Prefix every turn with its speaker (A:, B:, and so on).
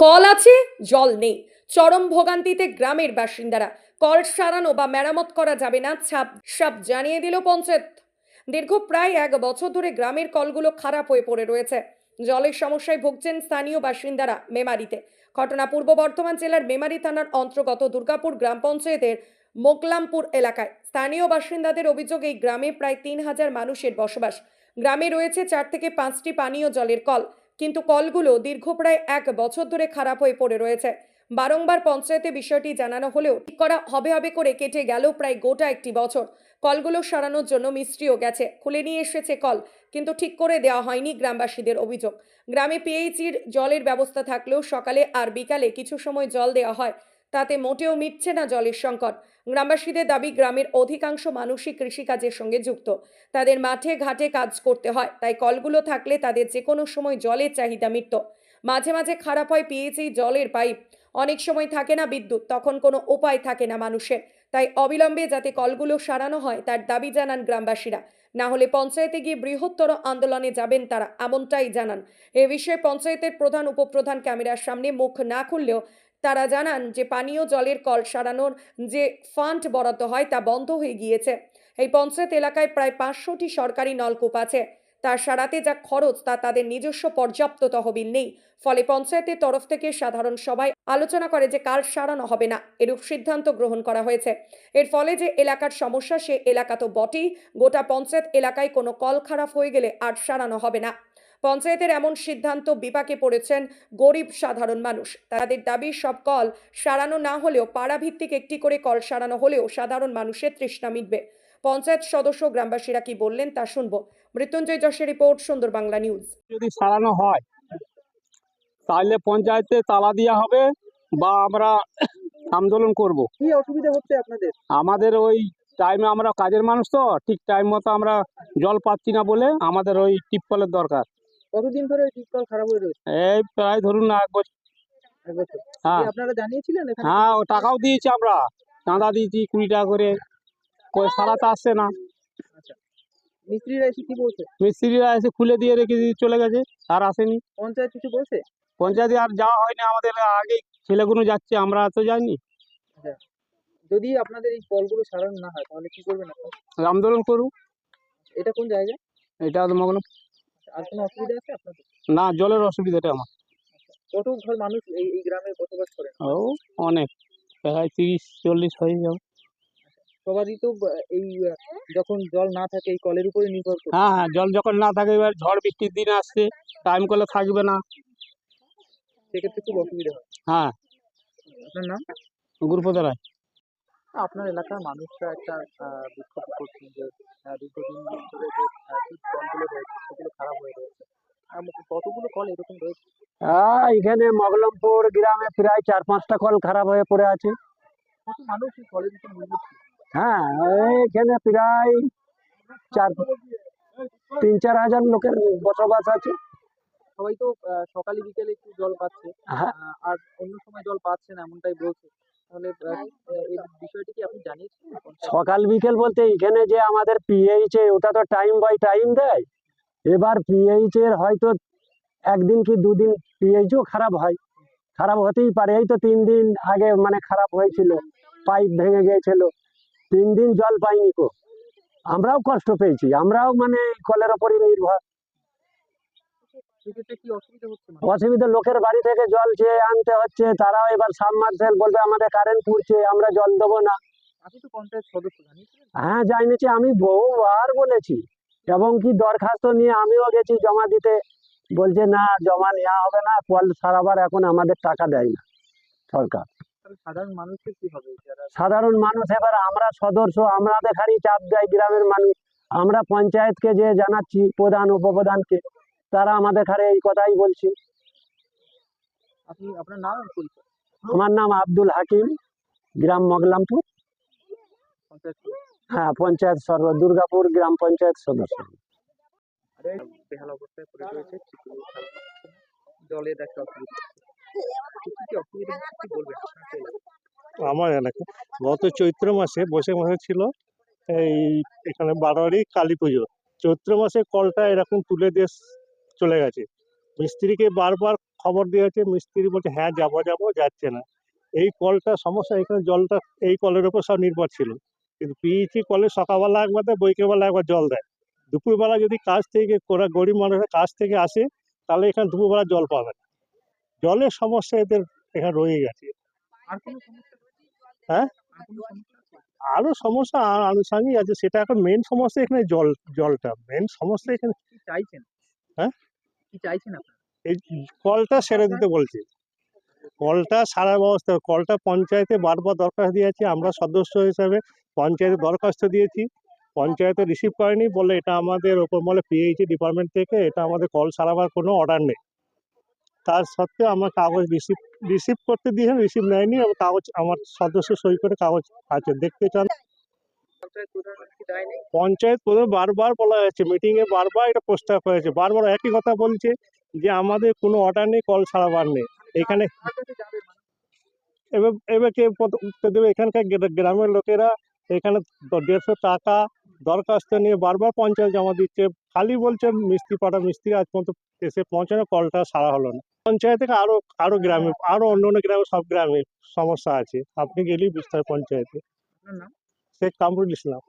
A: Call আছে, জল নেই। চরম ভোগান্তিতে গ্রামের বাসিন্দারা কল সারানো বা মেরামত করা যাবে না, ছাপ সাপ জানিয়ে দিল পঞ্চায়েত। দীর্ঘ প্রায় এক বছর ধরে গ্রামের কলগুলো খারাপ হয়ে পড়ে রয়েছে। জলের সমস্যায় ভুগছেন স্থানীয় বাসিন্দারা মেমারিতে। ঘটনা পূর্ব বর্ধমান জেলার মেমারি থানার অন্তর্গত দুর্গাপুর গ্রাম পঞ্চায়েতের মোকলামপুর এলাকায়। স্থানীয় বাসিন্দাদের অভিযোগ, এই গ্রামে প্রায় তিন হাজার মানুষের বসবাস। গ্রামে রয়েছে চার থেকে পাঁচটি পানীয় জলের কল। কিন্তু কলগুলো দীর্ঘ প্রায় এক বছর ধরে খারাপ হয়ে পড়ে রয়েছে। বারংবার পঞ্চায়েতে বিষয়টি জানানো হলেও ঠিক করা হবে হবে করে কেটে গেল প্রায় গোটা একটি বছর। কলগুলো সারানোর জন্য মিস্ত্রিও গেছে, খুলে নিয়ে এসেছে কল, কিন্তু ঠিক করে দেওয়া হয়নি গ্রামবাসীদের অভিযোগ। গ্রামে পিএইচির জলের ব্যবস্থা থাকলেও সকালে আর বিকালে কিছু সময় জল দেওয়া হয়। তাতে মোটেও মিটছে না জলের সংকট। গ্রামবাসীদের দাবি, গ্রামের অধিকাংশ মানুষই কৃষিকাজের সঙ্গে যুক্ত। তাদের মাঠে ঘাটে কাজ করতে হয়, তাই কলগুলো থাকলে তাদের যে কোনো সময় জলের চাহিদা মিটত। মাঝে মাঝে খারাপ হয় পিএইচি জলের পাইপ। অনেক সময় থাকে না বিদ্যুৎ, তখন কোনো উপায় থাকে না মানুষের। তাই অবিলম্বে যাতে কলগুলো সারানো হয়, তার দাবি জানান গ্রামবাসীরা। না হলে পঞ্চায়েতে গিয়ে বৃহত্তর আন্দোলনে যাবেন তারা, এমনটাই জানান। এ বিষয়ে পঞ্চায়েতের প্রধান, উপপ্রধান ক্যামেরার সামনে মুখ না খুললেও তারা জানান যে পানীয় জলের কল সারানোর যে ফান্ড বরাদ্দ হয় তা বন্ধ হয়ে গিয়েছে। এই পঞ্চায়েত এলাকায় প্রায় পাঁচশোটি সরকারি নলকূপ আছে। তা সারাতে যা খরচ তা তাদের নিজস্ব পর্যাপ্ত তহবিল নেই। ফলে পঞ্চায়েতের তরফ থেকে সাধারণ সভায় আলোচনা করে যে কাল সারানো হবে না, এরূপ সিদ্ধান্ত গ্রহণ করা হয়েছে। এর ফলে যে এলাকার সমস্যা সে এলাকা তো বটেই। গোটা পঞ্চায়েত এলাকায় কোনো কল খারাপ হয়ে গেলে আর সারানো হবে না। পঞ্চায়েতের এমন সিদ্ধান্ত বিপাকে পড়েছেন গরিব সাধারণ মানুষ। তাদের দাবি সব কল সারানো না হলেও পাড়াভিত্তিক একটি করে কল সারানো হলেও সাধারণ মানুষের তৃষ্ণা মিটবে। পঞ্চায়েত সদস্য গ্রামবাসীরা কি বললেন তা শুনব। মৃত্যুঞ্জয় যশের রিপোর্ট সুন্দর বাংলা নিউজ।
B: যদি সারানো হয় তাহলে পঞ্চায়েতে তালা দেওয়া হবে বা আমরা আন্দোলন করব।
C: কি অসুবিধা হচ্ছে আপনাদের?
B: আমাদের ওই টাইমে আমরা কাজের মানুষ তো ঠিক টাইম মতো আমরা জল পাচ্ছি না বলে আমাদের ওই টিপকলের দরকার।
C: কতদিন ধরে ওই টিপকল খারাপ হয়ে রয়েছে?
B: এই প্রায় ধরুন না এক বছর।
C: এক বছর।
B: হ্যাঁ।
C: আপনারা জানিয়েছিলেন এখানে?
B: হ্যাঁ ও টাকাও দিয়েছি আমরা। চাঁদা দিয়েছি কুড়ি টাকা করে। সারাতে আসছে না।
C: মিস্ত্রিরা এসে কি বলছে?
B: মিস্ত্রিরা এসে খুলে দিয়ে রেখে দিয়ে চলে গেছে আর আসেনি।
C: পঞ্চায়েত কিছু বলছে?
B: পঞ্চায়েতে আর যাওয়া হয়নি আমাদের আগেই ছেলেগুলো যাচ্ছে আমরা তো যাইনি।
C: যদি আপনাদের এই কলগুলো সারানো না হয় তাহলে কি করবেন আপনারা?
B: আন্দোলন করুক
C: এটা কোন জায়গায়
B: এটা মগ্ন
C: আর কোনো অসুবিধা আছে আপনাদের?
B: না জলের অসুবিধাটা আমার।
C: কত ঘর মানুষ এই এই গ্রামে বসবাস করেন?
B: ও অনেক। প্রায় তিরিশ চল্লিশ হয়ে যাবে।
C: সবারই তো এই যখন জল না থাকে এই কলের উপরে নির্ভর করে
B: হ্যাঁ হ্যাঁ জল যখন না থাকে এবার ঝড় বৃষ্টির দিন আসছে টাইম করলে থাকবে না।
C: সেক্ষেত্রে খুব অসুবিধা হয়।
B: হ্যাঁ।
C: আপনার নাম?
B: গুরুপদ রায়।
C: আপনার এলাকার মানুষরা একটা বিক্ষোভ করছেন যে দীর্ঘদিন ধরে যে টিপ কলগুলো রয়েছে সেগুলো খারাপ হয়ে রয়েছে। কতগুলো কল এরকম রয়েছে?
B: হ্যাঁ এখানে মগলমপুর গ্রামে প্রায় চার পাঁচটা কল খারাপ হয়ে পড়ে আছে।
C: কত মানুষ এই কলের উপর নির্ভরশীল
B: হ্যাঁ এখানে প্রায় চার তিন চার হাজার লোকের বসবাস আছে।
C: সবাই তো সকালে বিকেলে একটু জল পাচ্ছে।
B: হ্যাঁ।
C: আর অন্য সময় জল পাচ্ছে না এমনটাই বলছে। তাহলে এই বিষয়টি কি আপনি জানিয়েছেন?
B: সকাল বিকেল বলতে এখানে যে আমাদের পিএইচ ওটা তো টাইম বাই টাইম দেয়। এবার পিএইচ এর হয়তো একদিন কি দুদিন পিএইচও খারাপ হয়। খারাপ হতেই পারে। এই তো তিন দিন আগে মানে খারাপ হয়েছিল। পাইপ ভেঙে গিয়েছিল। তিন দিন জল পাইনি কো। আমরাও কষ্ট পেয়েছি। আমরাও মানে কলের ওপরই নির্ভর।
C: অসুবিধা
B: লোকের বাড়ি থেকে জল চেয়ে আনতে হচ্ছে তারাও এবার সাবমার্সেল বলবে আমাদের কারেন্ট পুড়ছে আমরা জল দেবো না। হ্যাঁ জানিয়েছি আমি বহুবার বলেছি। এবং কি দরখাস্ত নিয়ে আমিও গেছি জমা দিতে। বলছে না জমা নেওয়া হবে না কল সারাবার এখন আমাদের টাকা দেয় না সরকার।
C: সাধারণ মানুষের কি হবে?
B: সাধারণ মানুষ এবার আমরা সদস্য আমাদের খালি চাপ দেয় গ্রামের মানুষ। আমরা পঞ্চায়েতকে যে জানাচ্ছি প্রধান উপপ্রধানকে তারা আমাদের খারে এই কথাই বলছে।
C: আপনি আপনার নাম
B: আমার নাম আব্দুল হাকিম গ্রাম মগলামপুর। হ্যাঁ পঞ্চায়েত সর্ব দুর্গাপুর গ্রাম পঞ্চায়েত সদস্য?
D: আমার এলাকা। গত চৈত্র মাসে বসে মাসে ছিল এই এখানে বারোয়ারি কালী পুজো চৈত্র মাসে কলটা এরকম তুলে দিয়ে চলে গেছে। মিস্ত্রিকে বারবার খবর দিয়েছে মিস্ত্রি বলছে হ্যাঁ যাব যাব যাচ্ছে না। এই কলটা সমস্যা এখানে জলটা এই কলের উপর সব নির্ভর ছিল। কিন্তু পিইচি কলে সকালবেলা একবার দেয় বৈকেলবেলা একবার জল দেয়। দুপুরবেলা যদি কাজ থেকে ওরা গরিব মানুষের কাজ থেকে আসে তাহলে এখানে দুপুরবেলা জল পাবে না। জলের সমস্যা এদের এখানে রয়ে গেছে? হ্যাঁ? আরও সমস্যা আনুষঙ্গিক আছে। সেটা এখন মেন সমস্যা এখানে জল জলটা। মেন সমস্যা এখানে
C: চাইছেন?
D: হ্যাঁ?
C: কি চাইছেন
D: এই কলটা সেরে দিতে বলছি। কলটা সারা ব্যবস্থা, কলটা পঞ্চায়েতে বারবার দরখাস্ত দিয়েছি, আমরা সদস্য হিসাবে পঞ্চায়েতে দরখাস্ত দিয়েছি। পঞ্চায়েতে রিসিভ করেনি বলে এটা আমাদের ওপর বলে পিএইচি ডিপার্টমেন্ট থেকে এটা আমাদের কল সারাবার কোনো অর্ডার নেই। তার সত্ত্বেও আমার কাগজ রিসিভ রিসিভ করতে দিয়েছেন রিসিভ নেয়নি আমার কাগজ আমার সদস্য সই করে কাগজ আছে। দেখতে চান
C: পঞ্চায়েত প্রধান
D: বারবার বলা হয়েছে মিটিংয়ে বারবার এটা প্রস্তাব হয়েছে বারবার একই কথা বলছে যে আমাদের কোনো অর্ডার নেই কল ছাড়াবার নেই। এখানে? এবার এবার কে উত্তর দেবে? এখানকার গ্রামের লোকেরা এখানে দেড়শো টাকা দরখাস্ত নিয়ে বারবার পঞ্চায়েত জমা দিচ্ছে খালি বলছে মিস্ত্রি পাটা মিস্ত্রি আজ পর্যন্ত এসে পৌঁছানো কলটা সারা হলো না। পঞ্চায়েত থেকে আরও আরও গ্রামে আরও অন্য অন্য গ্রামে সব গ্রামে সমস্যা আছে। আপনি গেলেই বুঝতে হবে পঞ্চায়েতে। শেখ কামরুল ইসলাম